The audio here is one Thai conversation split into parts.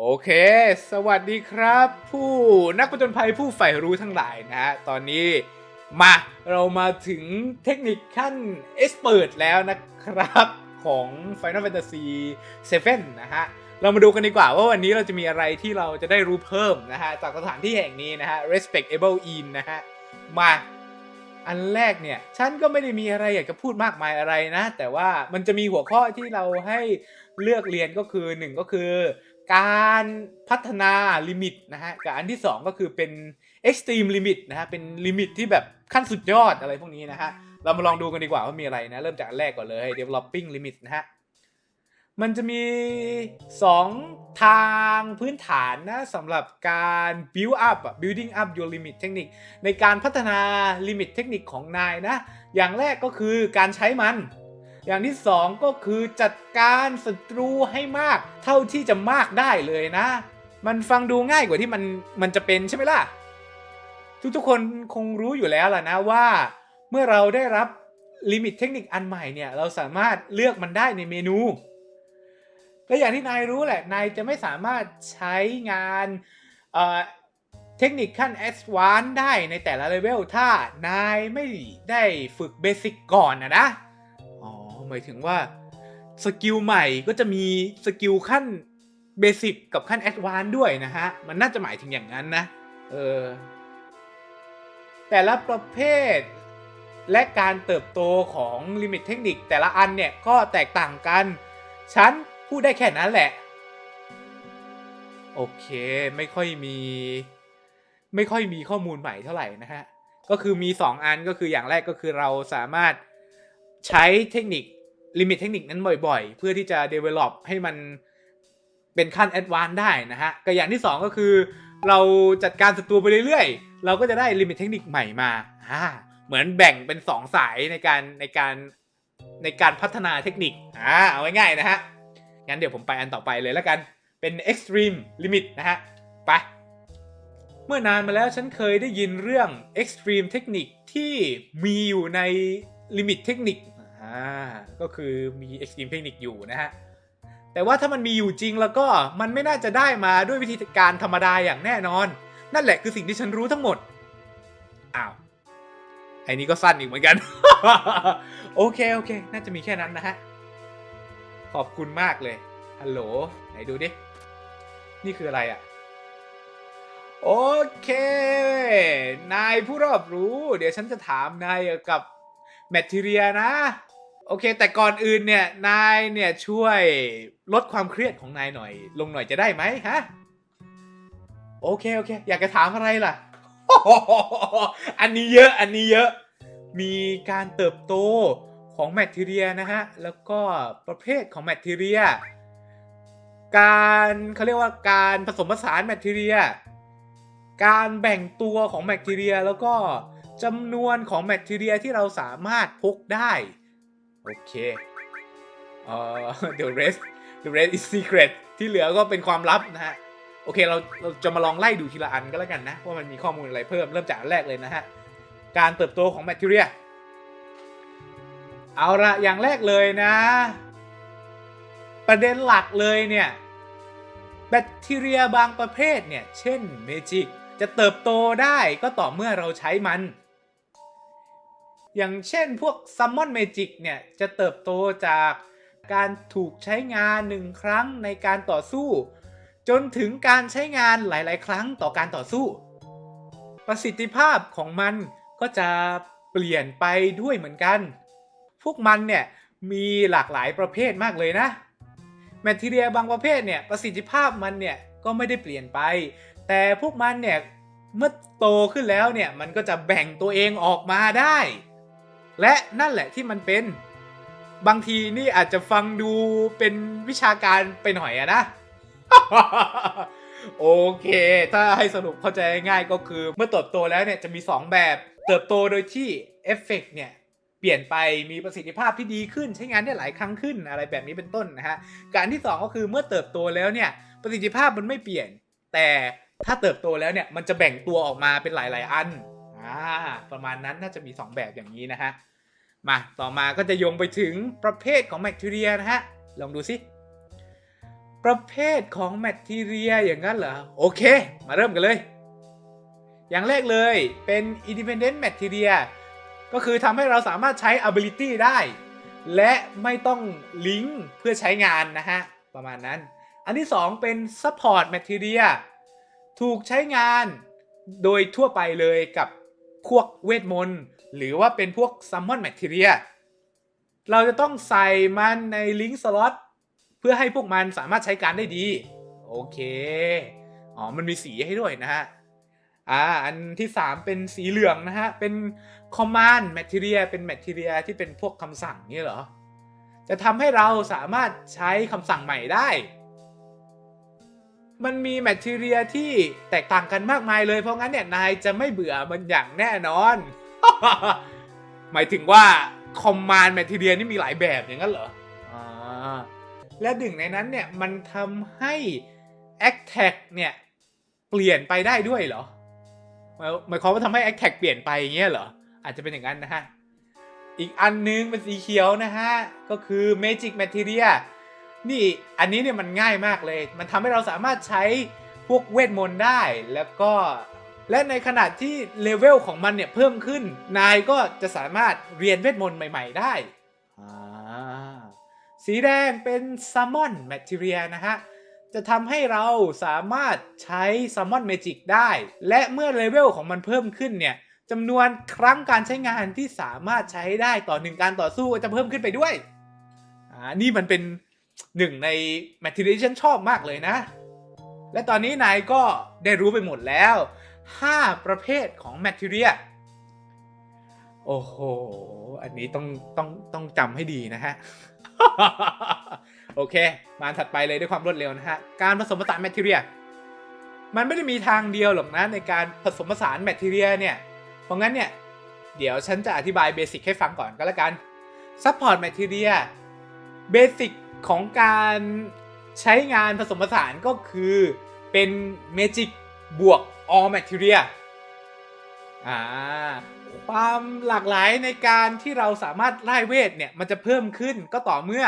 โอเค สวัสดีครับ ผู้นักผจญภัยผู้ใฝ่รู้ทั้งหลายนะฮะ ตอนนี้มาเรามาถึงเทคนิคขั้นเอ็กซ์เปิดแล้วนะครับ ของ Final Fantasy 7 นะฮะ เรามาดูกันดีกว่าว่าวันนี้เราจะมีอะไรที่เราจะได้รู้เพิ่มนะฮะ จากสถานที่แห่งนี้นะฮะ Respectable Inn นะฮะ มาอันแรกเนี่ย ฉันก็ไม่ได้มีอะไรอยากจะพูดมากมายอะไรนะ แต่ว่ามันจะมีหัวข้อที่เราให้เลือกเรียนก็คือหนึ่งก็คือ การพัฒนาลิมิตนะฮะกับอันที่ 2 ก็คือเป็น extreme limit นะฮะเป็นลิมิตที่แบบขั้นสุดยอดอะไรพวกนี้นะฮะเรามาลองดูกันดีกว่าว่ามีอะไรนะเริ่มจากอันแรกก่อนเลย developing limit นะฮะมันจะมี 2 ทางพื้นฐานนะสำหรับการ build up building up your limit technique ในการพัฒนาลิมิตเทคนิคของนายนะ อย่างแรกก็คือการใช้มัน อย่างที่สองก็คือจัดการศัตรูให้มาก เท่าที่จะมากได้เลยนะ มันฟังดูง่ายกว่าที่มันมันจะเป็นใช่ไหมล่ะ ทุกๆคนคงรู้อยู่แล้วล่ะนะว่า เมื่อเราได้รับลิมิตเทคนิคอันใหม่เนี่ยเราสามารถเลือกมันได้ในเมนู และอย่างที่นายรู้แหละนายจะไม่สามารถใช้งานเเทคนิคขั้น a d v a n c e ได้ในแต่ละเลเวลถ้านายไม่ได้ฝึกเบสิกก่อนนะนะ หมายถึงว่าสกิลใหม่ก็จะมีสกิลขั้นเบสิกกับขั้นแอดวานซ์ด้วยนะฮะ มันน่าจะหมายถึงอย่างนั้นนะ เออ แต่ละประเภทและการเติบโตของลิมิตเทคนิคแต่ละอันเนี่ย ก็แตกต่างกัน ฉันพูดได้แค่นั้นแหละ โอเค ไม่ค่อยมี ไม่ค่อยมีข้อมูลใหม่เท่าไหร่นะฮะ ก็คือมี 2 อันก็คืออย่างแรกก็คือเราสามารถใช้เทคนิค ลิมิตเทคนิคนั้นบ่อยๆ เพื่อที่จะ develop ให้มันเป็นขั้น advanced ได้นะฮะก็อย่างที่ 2 ก็คือ เราจัดการศัตรูไปเรื่อยๆ เราก็จะได้ลิมิตเทคนิคใหม่มาอ่าเหมือนแบ่งเป็น 2 สายในการในการในการพัฒนาเทคนิคอ่าเอาง่ายๆนะฮะ งั้นเดี๋ยวผมไปอันต่อไปเลยแล้วกันเป็น extreme limit นะฮะ ไป เมื่อนานมาแล้วฉันเคยได้ยินเรื่อง extreme เทคนิคที่มีอยู่ในลิมิตเทคนิค อ่าก็คือมี extreme เทคนิคอยู่นะฮะ แต่ว่าถ้ามันมีอยู่จริงแล้วก็มันไม่น่าจะได้มาด้วยวิธีการธรรมดาอย่างแน่นอน นั่นแหละคือสิ่งที่ฉันรู้ทั้งหมด อ้าวไอ้นี้ก็สั้นอีกเหมือนกัน โอเค โอเค น่าจะมีแค่นั้นนะฮะ ขอบคุณมากเลย ฮัลโหล ไหนดูดิ นี่คืออะไรอะ่ะโอเค นายผู้รอบรู้ เดี๋ยวฉันจะถามนายกับแมทเรียนะ โอเค แต่ก่อนอื่นเนี่ย นายเนี่ยช่วยลดความเครียดของนายหน่อย ลงหน่อยจะได้ไหมฮะ โอเค โอเค อยากจะถามอะไรล่ะ อันนี้เยอะ อันนี้เยอะ มีการเติบโตของแมทเรียนะฮะ แล้วก็ประเภทของแมทเรีย การเขาเรียกว่าการผสมผสานแมทเรีย การแบ่งตัวของแบคทีเรีย แล้วก็จำนวนของแบคทีเรียที่เราสามารถพกได้ โอเคเอ่อ the rest the rest is secret ที่เหลือก็เป็นความลับนะฮะ โอเคเราเราจะมาลองไล่ดูทีละอันก็แล้วกันนะ ว่ามันมีข้อมูลอะไรเพิ่มเริ่มจากอันแรกเลยนะฮะ การเติบโตของแบคทีเรีย เอาละอย่างแรกเลยนะ ประเด็นหลักเลยเนี่ยแบคทีเรียบางประเภทเนี่ย เช่นเมจิกจะเติบโตได้ก็ต่อเมื่อเราใช้มัน อย่างเช่นพวกซัมมอนเมจิกเนี่ย จะเติบโตจากการถูกใช้งานหนึ่งครั้งในการต่อสู้ จนถึงการใช้งานหลาย ๆ ครั้งต่อการต่อสู้ ประสิทธิภาพของมันก็จะเปลี่ยนไปด้วยเหมือนกัน พวกมันเนี่ยมีหลากหลายประเภทมากเลยนะ แมททีเรียบางประเภทเนี่ยประสิทธิภาพมันเนี่ยก็ไม่ได้เปลี่ยนไป แต่พวกมันเนี่ยเมื่อโตขึ้นแล้วเนี่ยมันก็จะแบ่งตัวเองออกมาได้ และนั่นแหละที่มันเป็นบางทีนี่อาจจะฟังดูเป็นวิชาการไปหน่อยอะนะ โอเค ถ้าให้สรุปเข้าใจง่ายก็คือ เมื่อเติบโตแล้วเนี่ยจะมี 2 แบบ เติบโตโดยที่เอฟเฟกต์เนี่ยเปลี่ยนไปมีประสิทธิภาพที่ดีขึ้นใช้งานได้หลายครั้งขึ้นอะไรแบบนี้เป็นต้นนะฮะการที่ 2 ก็คือเมื่อเติบโตแล้วเนี่ยประสิทธิภาพมันไม่เปลี่ยน แต่ถ้าเติบโตแล้วเนี่ยมันจะแบ่งตัวออกมาเป็นหลาย ๆ อัน อ่าประมาณนั้นน่าจะมี 2 แบบอย่างนี้นะฮะมาต่อมาก็จะโยงไปถึงประเภทของแบคทีเรียนะฮะลองดูสิปประเภทของแมททีเรียอย่างนั้นเหรอโอเค มาเริ่มกันเลย อย่างแรกเลยเป็น independent material ก็คือทำให้เราสามารถใช้ ability ได้ และไม่ต้องลิงก์เพื่อใช้งานนะฮะ ประมาณนั้น อันที่ 2 เป็น support material ถูกใช้งานโดยทั่วไปเลยกับ พวกเวทมนต์หรือว่าเป็นพวก summon material เราจะต้องใส่มันในลิงก์สล็อตเพื่อให้พวกมันสามารถใช้การได้ดี โอเค อ๋อ มันมีสีให้ด้วยนะฮะ อ่า อันที่ 3 เป็นสีเหลืองนะฮะ เป็น command material เป็น material ที่เป็นพวกคำสั่งนี่เหรอ จะทำให้เราสามารถใช้คำสั่งใหม่ได้ มันมี material ที่แตกต่างกันมากมายเลย เพราะงั้นเนี่ย นายจะไม่เบื่อมันอย่างแน่นอน หมายถึงว่า command material นี่มีหลายแบบอย่างนั้นเหรออ่าและหนึ่งในนั้นเนี่ย มันทำให้ attack เนี่ย เปลี่ยนไปได้ด้วยเหรอหมายความว่าทำให้ a t t a c เปลี่ยนไปอย่างเงี้ยเหรอ อาจจะเป็นอย่างนั้นนะฮะ อีกอันนึงเป็นสีเขียวนะฮะ ก็คือ Magic Materia นี่อันนี้เนี่ยมันง่ายมากเลย มันทำให้เราสามารถใช้พวกเวทมนต์ได้แล้วก็ และในขณะที่เลเวลของมันเนี่ยเพิ่มขึ้น นายก็จะสามารถเรียนเวทมนต์ใหม่ ๆ ได้อ่าสีแดงเป็น Summon Materia นะฮะจะทำให้เราสามารถใช้ Summon Magic ได้ และเมื่อเลเวลของมันเพิ่มขึ้นเนี่ยจำนวนครั้งการใช้งานที่สามารถใช้ได้ต่อหนึ่งการต่อสู้ก็จะเพิ่มขึ้นไปด้วยอ่านี่มันเป็น หนึ่งใน Material ที่ฉันชอบมากเลยนะ และตอนนี้นายก็ได้รู้ไปหมดแล้ว 5 ประเภทของ Material โอ้โห อันนี้ต้องต้องต้องจำให้ดีนะฮะ โอเค มาถัดไปเลยด้วยความรวดเร็วนะฮะ การผสมผสานแมทเทียลมันไม่ได้มีทางเดียวหรอกนะในการผสมผสานแมทเทียลเนี่ย เพราะงั้นเนี่ย เดี๋ยวฉันจะอธิบายเบสิกให้ฟังก่อนก็แล้วกันซัพพอร์ตแมทเทียลเบสิก ของการใช้งานผสมผสานก็คือเป็นเมจิกบวก all material อ่าความหลากหลายในการที่เราสามารถไล่เวทเนี่ย มันจะเพิ่มขึ้นก็ต่อเมื่อ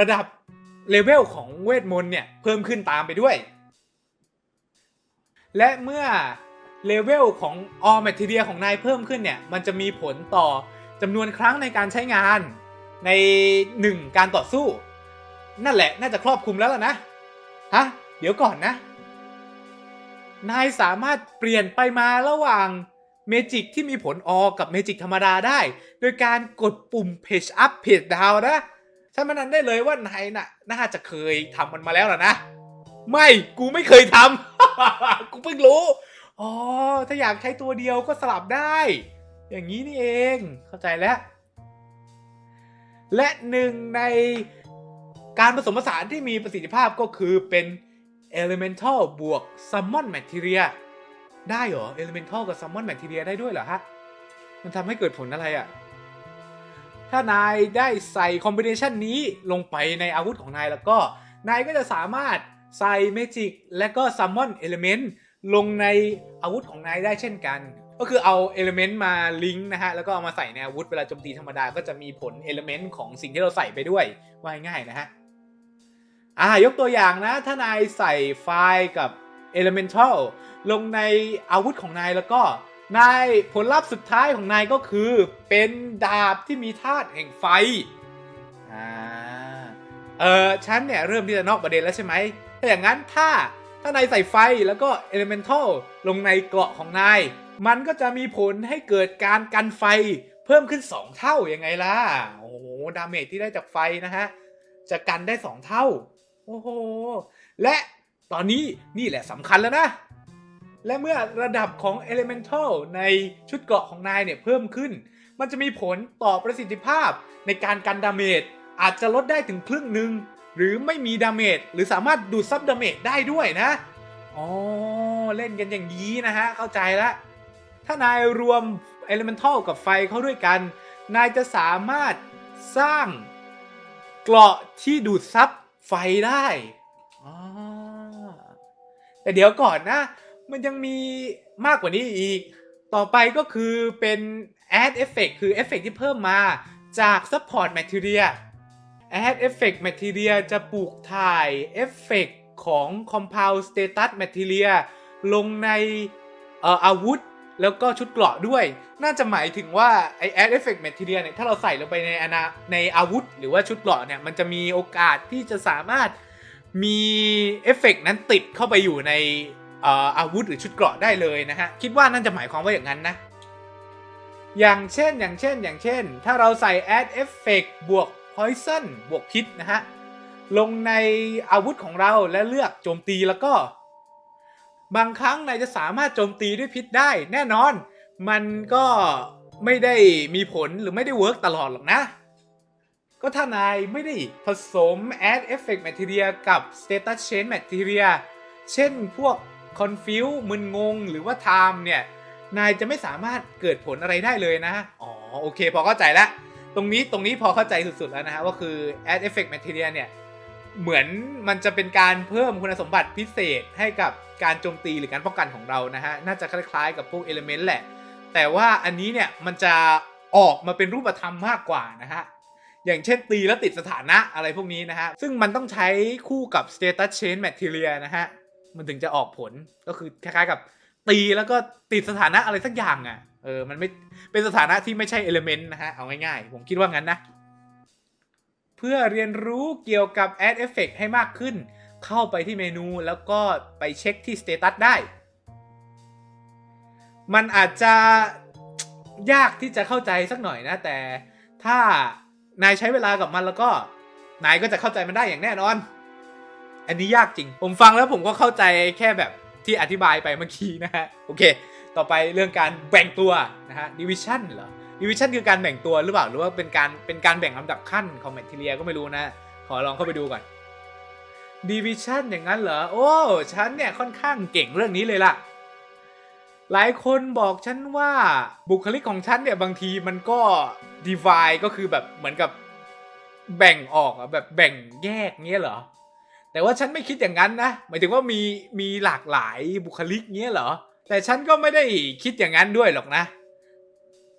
ระดับเลเวลของเวทมนต์เนี่ย เพิ่มขึ้นตามไปด้วย และเมื่อเลเวลของ all material ของนายเพิ่มขึ้นเนี่ย มันจะมีผลต่อจำนวนครั้งในการใช้งานใน 1 การต่อสู้ นั่นแหละน่าจะครอบคลุมแล้วล่ะนะ ฮะ เดี๋ยวก่อนนะ นายสามารถเปลี่ยนไปมาระหว่างเมจิกที่มีผลออกับเมจิกธรรมดาได้ โดยการกดปุ่ม page up page down นะฉันมันนั้นได้เลยว่านายน่ะ น่าจะเคยทำมันมาแล้วล่ะนะ ไม่กูไม่เคยทำ กูเพิ่งรู้ อ๋อ ถ้าอยากใช้ตัวเดียวก็สลับได้ อย่างนี้นี่เอง เข้าใจแล้ว และหนึ่งใน การผสมผสานที่มีประสิทธิภาพก็คือเป็น Elemental บวก Summon Materia ได้เหรอ Elemental กับ Summon Materia ได้ด้วยเหรอฮะ มันทำให้เกิดผลอะไรอะ่ะ ถ้านายได้ใส่คอมบิเนชันนี้ลงไปในอาวุธของนายแล้วก็ นายก็จะสามารถใส่เมจิกและก็ Summon Element ลงในอาวุธของนายได้เช่นกัน ก็คือเอา Element มาลิงก์นะฮะ แล้วก็เอามาใส่ในอาวุธเวลาโจมตีธรรมดาก็จะมีผล Element ของสิ่งที่เราใส่ไปด้วยว่าง่ายนะฮะ อ่ายกตัวอย่างนะ ถ้านายใส่ไฟล์กับ Elemental ลงในอาวุธของนายแล้วก็นายผลลัพธ์สุดท้ายของนายก็คือ เป็นดาบที่มีธาตุแห่งไฟอ่าเออฉันเนี่ยเริ่มที่จะนอกประเด็นแล้วใช่ไหมถ้าอย่างนั้นถ้าถ้านายใส่ไฟแล้วก็ Elemental ลงในเกราะของนาย มันก็จะมีผลให้เกิดการกันไฟเพิ่มขึ้น 2 เท่ายังไงล่ะ โอ้โห ดาเมจที่ได้จากไฟนะฮะ จะกันได้ 2 เท่า โอ้โห และตอนนี้นี่แหละสำคัญแล้วนะ และเมื่อระดับของ Elemental ในชุดเกราะของนายเนี่ยเพิ่มขึ้น มันจะมีผลต่อประสิทธิภาพในการกันดาเมจอาจจะลดได้ถึงครึ่งหนึ่งหรือไม่มีดาเมจหรือสามารถดูดซับดาเมจได้ด้วยนะ อ๋อ เล่นกันอย่างนี้นะฮะ เข้าใจล้วถ้านายรวม Elemental กับไฟเข้าด้วยกัน นายจะสามารถสร้างเกราะที่ดูดซับ ไฟได้อ่าแต่เดี๋ยวก่อนนะ มันยังมีมากกว่านี้อีก ต่อไปก็คือเป็น add effect คือเอฟเฟกที่เพิ่มมาจาก support material Add Effect Material จะปลูกถ่ายเอฟเฟกของ Compound Status Material ลงในเอ่ออาวุธ แล้วก็ชุดเกราะด้วย น่าจะหมายถึงว่าไอ Add Effect Material เนี่ย ถ้าเราใส่ลงไปในอนาในอาวุธ หรือว่าชุดเกราะเนี่ย มันจะมีโอกาสที่จะสามารถมีเอฟเฟกนั้นติดเข้าไปอยู่ในอาวุธหรือชุดเกราะได้เลยนะฮะ คิดว่าน่าจะหมายความว่าอย่างนั้นนะ อย่างเช่น อย่างเช่น อย่างเช่น ถ้าเราใส่ add effect บวก poison บวกพิษนะฮะ ลงในอาวุธของเราและเลือกโจมตีแล้วก็ บางครั้งนายจะสามารถโจมตีด้วยพิษได้ แน่นอน มันก็ไม่ได้มีผลหรือไม่ได้เวิร์กตลอดหรอกนะ ก็ถ้านายไม่ได้ผสม add effect material กับ status change material เช่นพวก confuse มึนงง หรือว่า time เนี่ย นายจะไม่สามารถเกิดผลอะไรได้เลยนะ อ๋อ โอเค พอเข้าใจแล้ว ตรงนี้ตรงนี้พอเข้าใจสุดๆแล้วนะฮะว่าคือ add effect material เนี่ย เหมือนมันจะเป็นการเพิ่มคุณสมบัติพิเศษให้กับการโจมตีหรือการป้องกันของเรานะฮะ น่าจะคล้ายๆกับพวก element แหละ แต่ว่าอันนี้เนี่ยมันจะออกมาเป็นรูปธรรมมากกว่านะฮะ อย่างเช่นตีแล้วติดสถานะอะไรพวกนี้นะฮะ ซึ่งมันต้องใช้คู่กับ status change material นะฮะ มันถึงจะออกผล ก็คือคล้ายๆกับตีแล้วก็ติดสถานะอะไรสักอย่างอะ่ะ เออ มันไม่เป็นสถานะที่ไม่ใช่เอลเมนต์นะฮะ เอาง่ายๆ ผมคิดว่างั้นนะ พื่อเรียนรู้เกี่ยวกับ Ad Effect ให้มากขึ้น เข้าไปที่เมนูแล้วก็ไปเช็คที่ Status ได้ มันอาจจะยากที่จะเข้าใจสักหน่อยนะ แต่ถ้านายใช้เวลากับมันแล้วก็ นายก็จะเข้าใจมันได้อย่างแน่นอน อันนี้ยากจริง ผมฟังแล้วผมก็เข้าใจแค่แบบที่อธิบายไปเมื่อกี้นะฮะ โอเค ต่อไปเรื่องการแบ่งตัวนะฮะ division เหรอ division คือการแบ่งตัวหรือเปล่าหรือว่าเป็นการเป็นการแบ่งลำดับขั้นของ material ก็ไม่รู้นะ ขอลองเข้าไปดูก่อน division อย่างนั้นเหรอ โอ้ฉันเนี่ยค่อนข้างเก่งเรื่องนี้เลยล่ะ หลายคนบอกฉันว่าบุคลิกของฉันเนี่ยบางทีมันก็ divide ก็คือแบบเหมือนกับแบ่งออกแบบแบ่งแยกเงี้ยเหรอ แต่ว่าฉันไม่คิดอย่างนั้นนะหมายถึงว่ามีมีหลากหลายบุคลิกเงี้ยเหรอ แต่ฉันก็ไม่ได้คิดอย่างนั้นด้วยหรอกนะ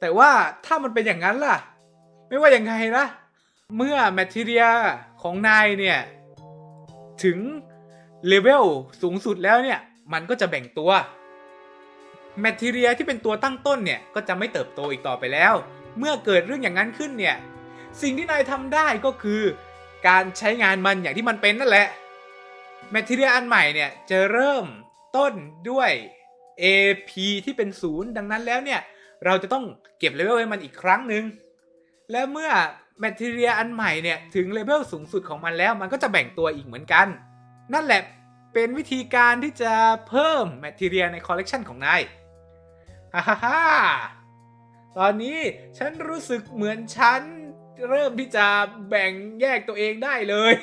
แต่ว่าถ้ามันเป็นอย่างนั้นล่ะ ไม่ว่าอย่างไงนะเมื่อแมทเรียของนายเนี่ย ถึงเลเวลสูงสุดแล้วเนี่ย มันก็จะแบ่งตัวแมทเรียที่เป็นตัวตั้งต้นเนี่ย ก็จะไม่เติบโตอีกต่อไปแล้ว เมื่อเกิดเรื่องอย่างนั้นขึ้นเนี่ย สิ่งที่นายทำได้ก็คือ การใช้งานมันอย่างที่มันเป็นนั่นแหละแมทเรียอันใหม่เนี่ยจะเริ่มต้นด้วย AP ที่เป็นศูนย์ดังนั้นแล้วเนี่ย เราจะต้องเก็บเลเวลให้มันอีกครั้งหนึ่งและเมื่อแมทเรียอันใหม่เนี่ยถึงเลเวลสูงสุดของมันแล้ว มันก็จะแบ่งตัวอีกเหมือนกัน นั่นแหละเป็นวิธีการที่จะเพิ่มแมทเรียในคอลเลกชันของนายฮ่าฮ่าฮ่าตอนนี้ฉันรู้สึกเหมือนฉันเริ่มที่จะแบ่งแยกตัวเองได้เลย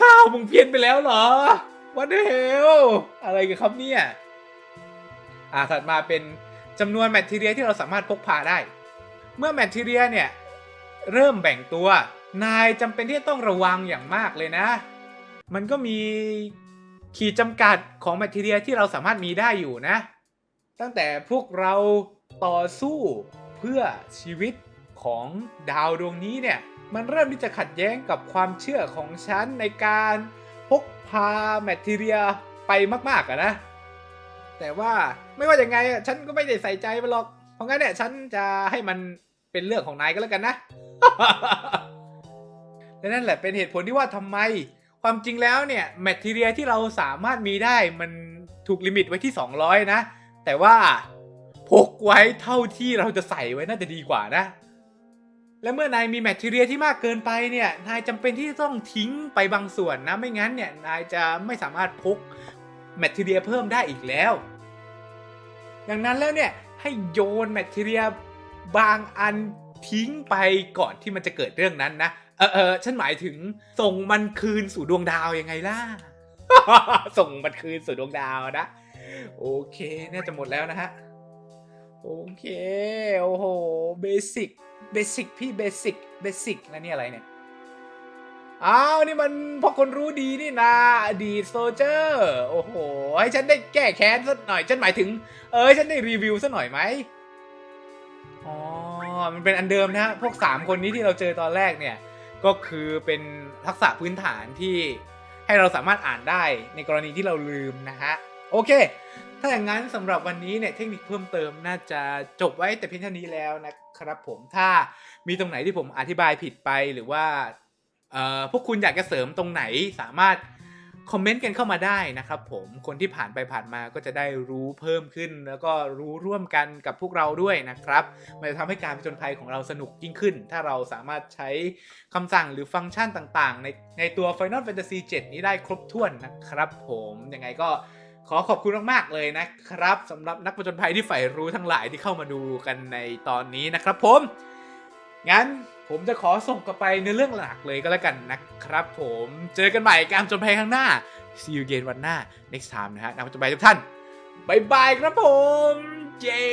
ข้าวมึงเพี้ยนไปแล้วเหรอวันเดเฮลอะไรกันครับเนี่ย อ่าถัดมาเป็น จำนวนแมทเทียที่เราสามารถพกพาได้ เมื่อแมทเทียเนี่ยเริ่มแบ่งตัวนายจำเป็นที่ต้องระวังอย่างมากเลยนะ มันก็มีขีดจำกัดของแมทเทียที่เราสามารถมีได้อยู่นะ ตั้งแต่พวกเราต่อสู้เพื่อชีวิตของดาวดวงนี้เนี่ยมันเริ่มที่จะขัดแย้งกับความเชื่อของฉันในการพกพาแมทเทียไปมากๆอะนะ แต่ว่าไม่ว่าอย่างไงอะฉันก็ไม่ได้ใส่ใจมันหรอก เพราะงั้นเนี่ยฉันจะให้มันเป็นเรื่องของนายก็แล้วกันนะ และนั่นแหละเป็นเหตุผลที่ว่าทำไม ความจริงแล้วเนี่ยแมทเทียที่เราสามารถมีได้มันถูกลิมิตไว้ที่ 200 นะ แต่ว่าพกไว้เท่าที่เราจะใส่ไว้น่าจะดีกว่านะ และเมื่อนายมีแมทเทียที่มากเกินไปเนี่ย นายจำเป็นที่จะต้องทิ้งไปบางส่วนนะ ไม่งั้นเนี่ยนายจะไม่สามารถพก แมทเทียเพิ่มได้อีกแล้ว ดังนั้นแล้วเนี่ยให้โยนแมทเทียบางอันทิ้งไปก่อนที่มันจะเกิดเรื่องนั้นนะเออเออฉันหมายถึงส่งมันคืนสู่ดวงดาวยังไงล่ะ ส่งมันคืนสู่ดวงดาวนะ โอเคน่าจะหมดแล้วนะฮะ โอเค โอ้โห เบสิก เบสิกพี่เบสิก เบสิกแล้วนี่อะไรเนี่ย อ้าว นี่มันพอคนรู้ดีนี่นาอดีตโซเจอร์ โอ้โห ให้ฉันได้แก้แค้นสักหน่อย ฉันหมายถึง เออฉันได้รีวิวสักหน่อยไหมอ๋อ มันเป็นอันเดิมนะฮะพวก 3 คนนี้ที่เราเจอตอนแรกเนี่ย ก็คือเป็นทักษะพื้นฐานที่ให้เราสามารถอ่านได้ในกรณีที่เราลืมนะฮะ โอเค ถ้าอย่างนั้นสำหรับวันนี้เนี่ยเทคนิคเพิ่มเติมน่าจะจบไว้แต่เพียงเท่านี้แล้วนะครับผม ถ้ามีตรงไหนที่ผมอธิบายผิดไปหรือว่า พวกคุณอยากจะเสริมตรงไหนสามารถคอมเมนต์กันเข้ามาได้นะครับผมคนที่ผ่านไปผ่านมาก็จะได้รู้เพิ่มขึ้น แล้วก็รู้ร่วมกันกับพวกเราด้วยนะครับ มันจะทำให้การผจญภัยของเราสนุกยิ่งขึ้น ถ้าเราสามารถใช้คำสั่งหรือฟังก์ชันต่างๆ ในในตัว Final Fantasy 7 นี้ได้ครบถ้วนนะครับผมยังไงก็ขอขอบคุณมากๆเลยนะครับสำหรับนักผจญภัยที่ใฝ่รู้ทั้งหลายที่เข้ามาดูกันในตอนนี้นะครับผมงั้น ผมจะขอส่งกลับไปในเรื่องหลักเลยก็แล้วกันนะครับผมเจอกันใหม่การจญภัยข้างหน้า see you again วันหน้า next time นะฮะนักจญภัยทุกท่านบายบายครับผม เย้